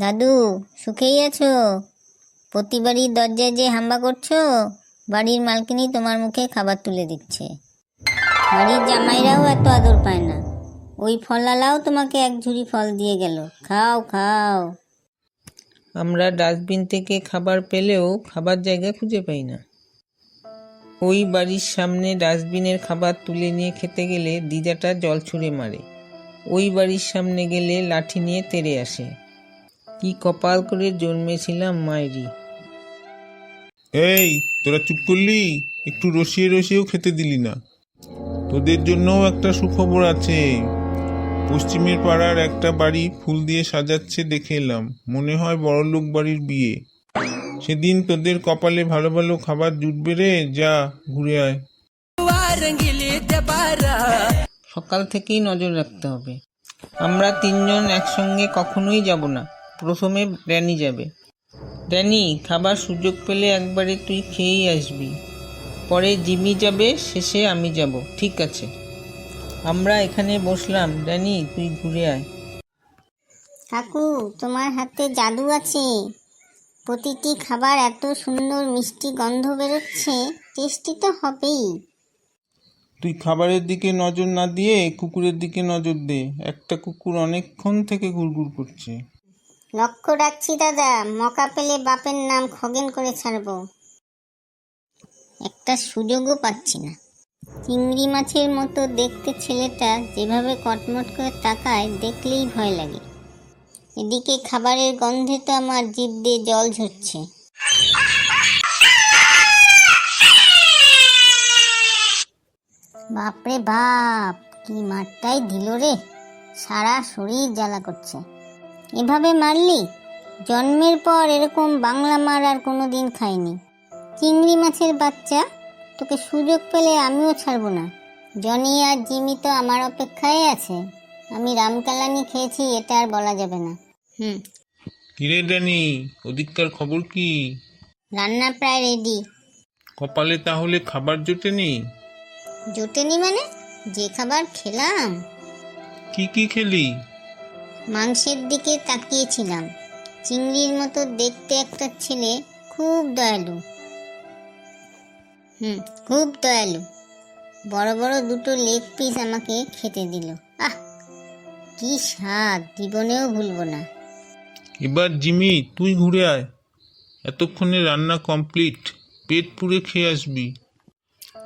দাদু, সুখেই আছো? প্রতিবারই দরজায় যে হাম্বা করছ, বাড়ির মালকিনি তোমার মুখে খাবার তুলে দিচ্ছে। বাড়ির জামাইরাও এত আদর পায় না। ওই ফলালাও তোমাকে এক ঝুড়ি ফল দিয়ে গেল। খাও খাও। আমরা ডাস্টবিন থেকে খাবার পেলেও খাবার জায়গা খুঁজে পাই না। ওই বাড়ির সামনে ডাস্টবিনের খাবার তুলে নিয়ে খেতে গেলে দিদাটা জল ছুঁড়ে মারে। ওই বাড়ির সামনে গেলে লাঠি নিয়ে তেড়ে আসে। কি কপাল করে জন্মেছিলাম মায়েরই এই তোরা চুপ করলি? একটু রসিয়ে রসিয়েও খেতে দিলি না। তোদের জন্যও একটা সুখবর আছে। পশ্চিমের পাড়ার একটা বাড়ি ফুল দিয়ে সাজাচ্ছে দেখে এলাম। মনে হয় বড়লোক বাড়ির বিয়ে। সেদিন তোদের কপালে ভালো ভালো খাবার জুটবে রে যা ঘুরে আয়। সকাল থেকেই নজর রাখতে হবে। আমরা তিনজন একসঙ্গে কখনোই যাব না। প্রথমে ড্যানি যাবে। ড্যানি খাবার সুযোগ পেলে একবারে তুই খেয়েই আসবি। পরে জিমি যাবে শেষে আমি যাব। ঠিক আছে। আমরা এখানে বসলাম। ড্যানি তুই ঘুরে আয়। কাকু তোমার হাতে জাদু আছে। প্রতিটি খাবার এত সুন্দর মিষ্টি গন্ধ বেরোচ্ছে। টেস্টি তো হবেই। তুই খাবারের দিকে নজর না দিয়ে কুকুরের দিকে নজর দে। একটা কুকুর অনেকক্ষণ থেকে ঘুরঘুর করছে। লক্ষ্য রাখছি, দাদা। মকা পেলে বাপের নাম খগেন করে ছাড়বো। একটা সুযোগও পাচ্ছি না। চিংড়ি মাছের মতো দেখতে ছেলেটা যেভাবে কটমট করে তাকায়, দেখলেই ভয় লাগে। এদিকে খাবারের গন্ধে তো আমার জিভ দিয়ে জল ঝরছে। বাপরে বাপ, কি মারটাই দিল রে। সারা শরীর জ্বালা করছে। এভাবে মারলি? জন্মের পর এরকম বাংলা মার আর কোনো দিন খাইনি। চিংড়ি মাছের বাচ্চা তোকে সুযোগ পেলে আমিও ছাড়বো না। জনি আর জিমি তো আমার অপেক্ষায় আছে। আমি রামকালানি খেয়েছি এটা আর বলা যাবে না। হুম। কিরে ড্যানি ওদিককার খবর কি? রান্না প্রায় রেডি কপালে তাহলে খাবার জোটেনি? জোটেনি মানে? যে খাবার খেলাম। কি কি খেলি? মাংসের দিকে তাকিয়েছিলাম। চিংড়ির মতো দেখতে একটা ছেলে খুব দয়ালু। হুম খুব দয়ালু। বড় বড় দুটো লেগ পিস আমাকে খেতে দিল। আহ কি স্বাদ জীবনেও ভুলবো না। এবার জিমি তুই ঘুরে আয়। এতক্ষণে রান্না কমপ্লিট পেট পুড়ে খেয়ে আসবি।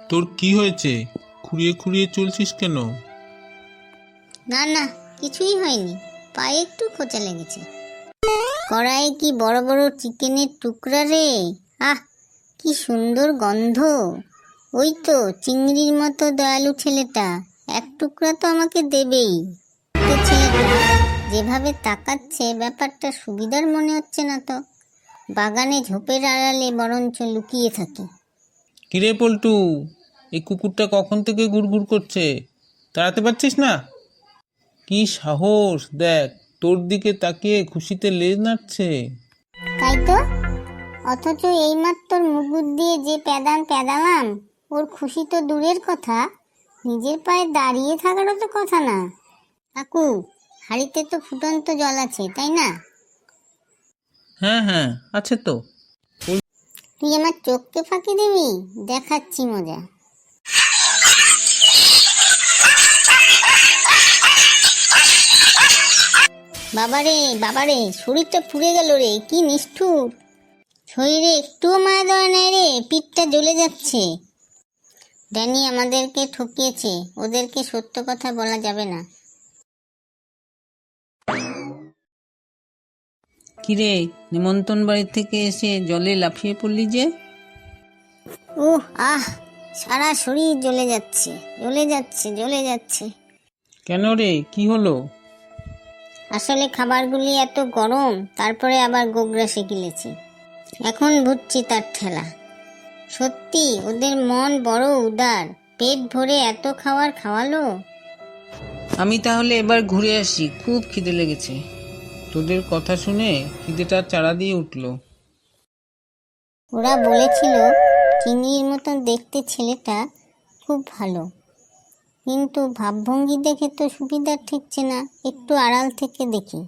তোর কি হয়েছে? খুঁড়িয়ে খুঁড়িয়ে চলছিস কেন? না না কিছুই হয়নি। পায়ে একটু খোঁচা লেগেছে। কড়াইয়ে কি বড় বড় চিকেনের টুকরা রে? আহ, কি সুন্দর গন্ধ। ওই তো চিংড়ির মতো দয়ালু ছেলেটা, এক টুকরা তো আমাকে দেবেই। যেভাবে তাকাচ্ছে, ব্যাপারটা সুবিধার মনে হচ্ছে না তো। বাগানে ঝোপের আড়ালে বরঞ্চ লুকিয়ে থাকি। কিরে পল্টু, এই কুকুরটা কখন থেকে ঘুরঘুর করছে? তাড়াতে পারছিস না? কি সাহস? দেখ তোর দিকে তাকিয়ে খুশিতে লেজ নাড়ছে। তাই তো? অথচ এইমাত্র মুগুর দিয়ে যে প্যাদান প্যাদালাম ওর খুশি তো দূরের কথা। নিজের পায়ে দাঁড়িয়ে থাকারও তো কথা না। কাকু হাড়িতে তো ফুটন্ত জল আছে তাই না? হ্যাঁ হ্যাঁ আছে তো। তুই আমার চোখকে ফাঁকি দিবি? দেখাচ্ছি মজা। বাবারে বাবারে শরীরটা পুড়ে গেল রে কি নিষ্ঠুর। শরীরে একটুও মায়া দেওয়া নেই রে পিঠটা জ্বলে যাচ্ছে। ড্যানি আমাদেরকে ঠকিয়েছে ওদেরকে সত্য কথা বলা যাবে না। কিরে নিমন্ত্রণ বাড়ি থেকে এসে জলে লাফিয়ে পড়লি যে? উহ আহ সারা শরীর জ্বলে যাচ্ছে জ্বলে যাচ্ছে জ্বলে যাচ্ছে। কেন রে কি হলো? আসলে খাবারগুলি এত গরম তারপরে আবার গোগ্রাসে গিলেছি এখন বুঝছি তার ঠেলা। সত্যি ওদের মন বড় উদার। পেট ভরে এত খাবার খাওয়ালো? আমি তাহলে এবার ঘুরে আসি খুব খিদে লেগেছে। তোদের কথা শুনে খিদেটা চারা দিয়ে উঠল। ওরা বলেছিল চিংড়ির মতন দেখতে ছেলেটা খুব ভালো। কিন্তু ভাবভঙ্গি দেখে তো সুবিধা ঠিকছে না। একটু আড়াল থেকে দেখি।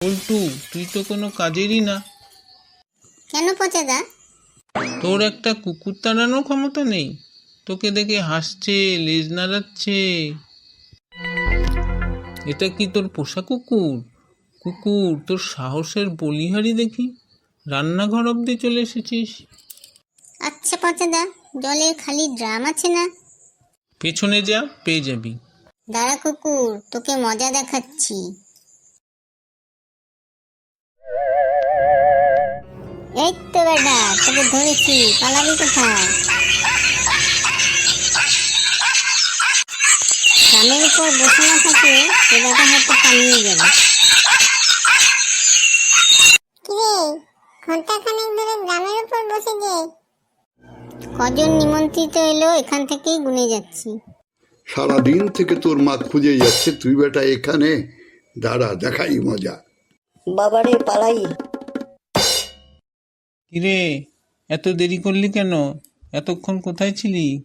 পল্টু তুই তো কোনো কাজেরই না। কেন পচাদা? তোর একটা কুকুর তাড়ানোর ক্ষমতা নেই। তোকে দেখে হাসছে লেজ নাড়াচ্ছে। এটা কি তোর পোষা কুকুর? কুকুর তোর সাহসের বলিহারি দেখি। রান্নাঘর অব্দি চলে এসেছিস। আচ্ছা পচাদা জলের খালি ড্রাম আছে না? পেছনে যা পেয়ে যাবি। দাঁড়া কুকুর তোকে মজা দেখাচ্ছি। এই তো বেটা তোকে ধরেছি পালাবি কোথায়? গ্রামের উপর বসে না থাকলে এ বেটা হয়তো পালিয়ে যাবে কিরে ঘণ্টা খানেক ধরে গ্রামের উপর বসে যে কজন নিমন্ত্রিত এলো এখান থেকেই গুনে যাচ্ছি। সারাদিন থেকে তোর মা খুঁজে যাচ্ছে তুই বেটা এখানে দাঁড়া দেখাই মজা। বাবারে পালাই। কিরে এত দেরি করলি কেন? এতক্ষণ কোথায় ছিলি?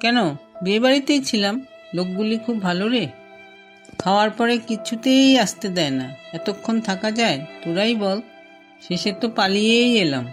কেন? বিয়ে বাড়িতেই ছিলাম। লোকগুলি খুব ভালো রে। খাওয়ার পরে কিছুতেই আসতে দেয় না। এতক্ষণ থাকা যায় তোরাই বল। শেষে তো পালিয়েই এলাম।